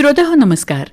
श्रोते हो नमस्कार.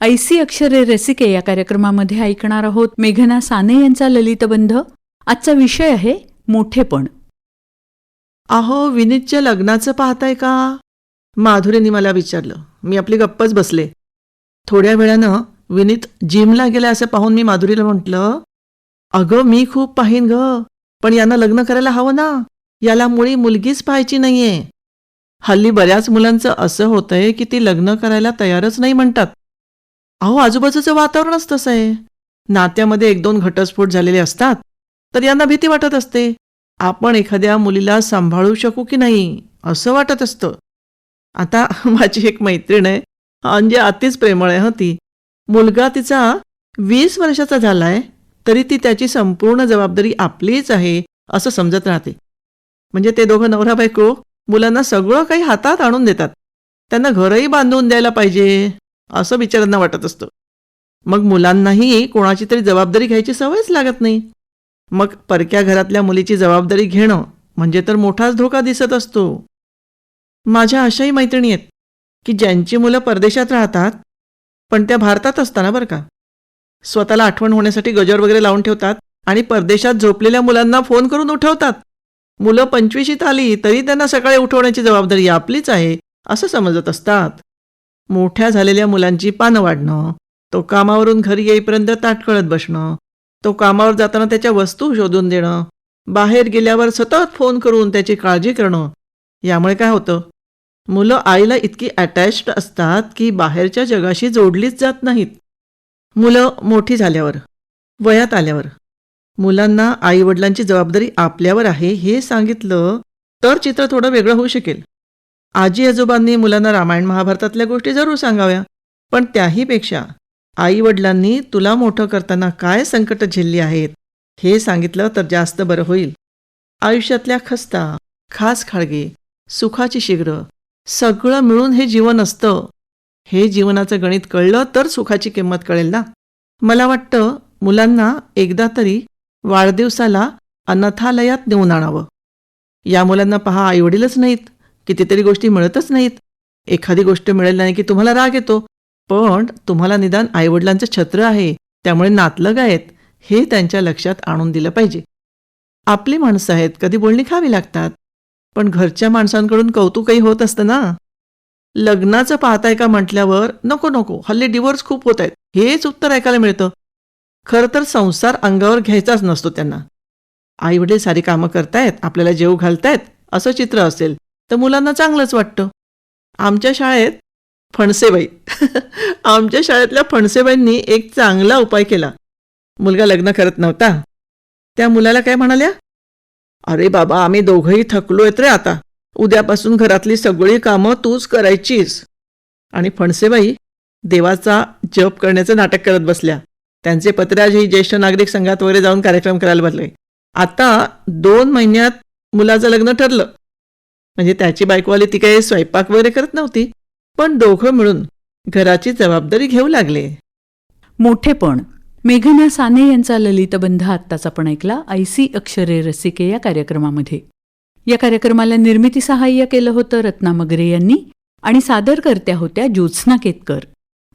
ऐसी अक्षरे रसिके या कार्यक्रमामध्ये ऐकणार आहोत मेघना साने यांचा ललितबंध आजचा विषय आहे मोठेपण. अहो विनीतच्या लग्नाचं पाहताय का? माधुरीने मला विचारलं. मी आपली गप्पच बसले. थोड्या वेळानं विनीत जिमला गेला असं पाहून मी माधुरीला म्हटलं अगं मी खूप पाहीन ग पण यानं लग्न करायला हवं ना? याला मुळी मुलगीच पाहायची नाहीये. हल्ली बऱ्याच मुलांचं असं होतंय की ती लग्न करायला तयारच नाही म्हणतात. अहो आजूबाजूचं वातावरणच तसं आहे. नात्यामध्ये एक दोन घटस्फोट झालेले असतात तर यांना भीती वाटत असते. आपण एखाद्या मुलीला सांभाळू शकू की नाही असं वाटत असतं. आता माझी एक मैत्रीण आहे म्हणजे अतिच प्रेमळ आहे हं ती. मुलगा तिचा वीस वर्षाचा झालाय तरी ती त्याची संपूर्ण जबाबदारी आपलीच आहे असं समजत राहते. म्हणजे ते दोघं नवरा बायको मुलांना सगळं काही हातात आणून देतात. त्यांना घरही बांधून द्यायला पाहिजे असं बिचारांना वाटत असतं. मग मुलांनाही कोणाची तरी जबाबदारी घ्यायची सवयच लागत नाही. मग परक्या घरातल्या मुलीची जबाबदारी घेणं म्हणजे तर मोठाच धोका दिसत असतो. माझ्या अशाही मैत्रिणी आहेत की ज्यांची मुलं परदेशात राहतात पण त्या भारतात असताना बरं का. स्वतःला आठवण होण्यासाठी गजर वगैरे लावून ठेवतात आणि परदेशात झोपलेल्या मुलांना फोन करून उठवतात. मुलं पंचवीशीत आली तरी त्यांना सकाळी उठवण्याची जबाबदारी आपलीच आहे असं समजत असतात. मोठ्या झालेल्या मुलांची पानं वाढणं तो कामावरून घरी येईपर्यंत ताटकळत बसणं तो कामावर जाताना त्याच्या वस्तू शोधून देणं बाहेर गेल्यावर सतत फोन करून त्याची काळजी करणं यामुळे काय होतं? मुलं आईला इतकी अटॅच्ड असतात की बाहेरच्या जगाशी जोडलीच जात नाहीत. मुलं मोठी झाल्यावर वयात आल्यावर. मुलांना आईवडिलांची जबाबदारी आपल्यावर आहे हे सांगितलं तर चित्र थोडं वेगळं होऊ शकेल. आजी आजोबांनी मुलांना रामायण महाभारतातल्या गोष्टी जरूर सांगाव्या पण त्याहीपेक्षा आईवडिलांनी तुला मोठं करताना काय संकट झेलली आहेत हे सांगितलं तर जास्त बरं होईल. आयुष्यातल्या खस्ता खास खाळगे सुखाची शीघ्र सगळं मिळून हे जीवन असतं. हे जीवनाचं गणित कळलं तर सुखाची किंमत कळेल ना? मला वाटतं मुलांना एकदा तरी वाढदिवसाला अनाथालयात नेऊन आणावं. या मुलांना पहा आईवडीलच नाहीत. कितीतरी गोष्टी मिळतच नाहीत. एखादी गोष्ट मिळेल नाही की तुम्हाला राग येतो. पण तुम्हाला निदान आईवडिलांचं छत्र आहे. त्यामुळे नातलग आहेत. हे त्यांच्या लक्षात आणून दिलं पाहिजे. आपली माणसं आहेत कधी बोलणी खावी लागतात. पण घरच्या माणसांकडून कौतुकही होत असतं ना? लग्नाचं पाहताय का म्हटल्यावर नको नको हल्ली डिवोर्स खूप होत आहेत. हेच उत्तर ऐकायला मिळतं. खरं तर संसार अंगावर घ्यायचाच नसतो त्यांना. आईवडील सारी कामं करतायत आपल्याला जेव घालतायत असं चित्र असेल तर मुलांना चांगलंच वाटतं. आमच्या शाळेत फणसेबाई. आमच्या शाळेतल्या फणसेबाईंनी एक चांगला उपाय केला. मुलगा लग्न करत नव्हता. त्या मुलाला काय म्हणाल्या? अरे बाबा आम्ही दोघंही थकलोयत रे आता. उद्यापासून घरातली सगळी कामं तूच करायचीस. आणि फणसेबाई देवाचा जप करण्याचं नाटक करत बसल्या. त्यांचे पत्राजही ज्येष्ठ नागरिक संघात वगैरे जाऊन कार्यक्रम करायला बसले. आता दोन महिन्यात मुलाचं लग्न ठरलं. म्हणजे त्याची बायकोवाली ती काही स्वयंपाक वगैरे करत नव्हती पण दोघं मिळून घराची जबाबदारी घेऊ लागले. मोठेपण मेघना साने यांचा ललितबंध आत्ताच आपण ऐकला ऐसी अक्षरे रसिके या कार्यक्रमामध्ये. या कार्यक्रमाला निर्मिती सहाय्य केलं होतं रत्ना मगरे यांनी आणि सादरकर्त्या होत्या ज्योत्स्ना केतकर.